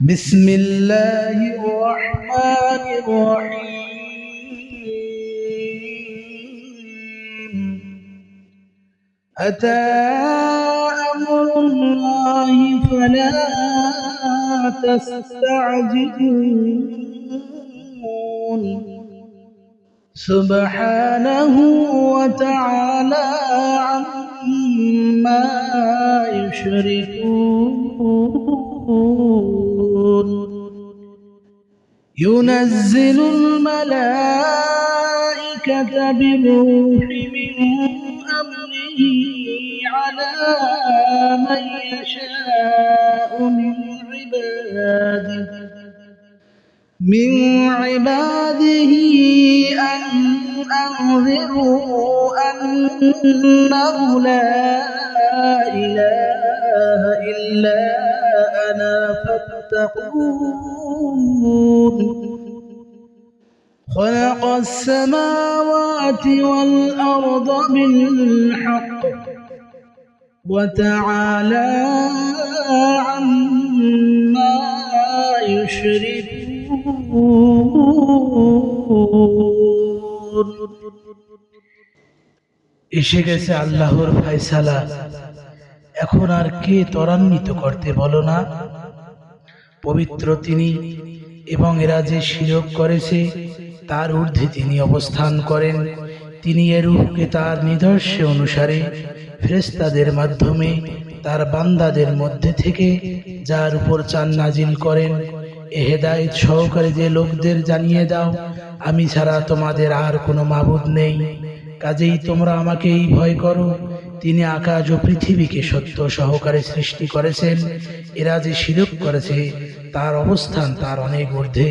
بسم الله الرحمن الرحيم. أتى أمر الله فلا تستعجلون. سبحانه وتعالى عما يشركون. ينزل الملائكة بالروح من أمره على من يشاء من عباده. من عباده أن أنذروا أنه لا إله إلا أنا فاتقون. خلق السماوات والأرض بالحق وتعالى عما يشركون এসে গেছে আল্লাহর ফায়সালা এখন আর কে ত্বরান্বিত করতে বলো না পবিত্র তিনি এবং এরা যে শিরক করেছে তার ঊর্ধ্বে তিনি অবস্থান করেন। তিনি রূপকে তার নিদর্শ অনুসারে ফেরেস্তাদের মাধ্যমে তার বান্দাদের মধ্যে থেকে যার উপর চান নাজিল করেন। এ হেদায়েত সহকারে যে লোকদের জানিয়ে দাও, আমি ছাড়া তোমাদের আর কোনো মাবুদ নেই। কাজেই তোমরা আমাকেই ভয় করো। তিনি আকাশ ও পৃথিবীকে সত্য সহকারে সৃষ্টি করেছেন। এরা যে শিরক করেছে, তার অবস্থান তার অনেক ঊর্ধ্বে।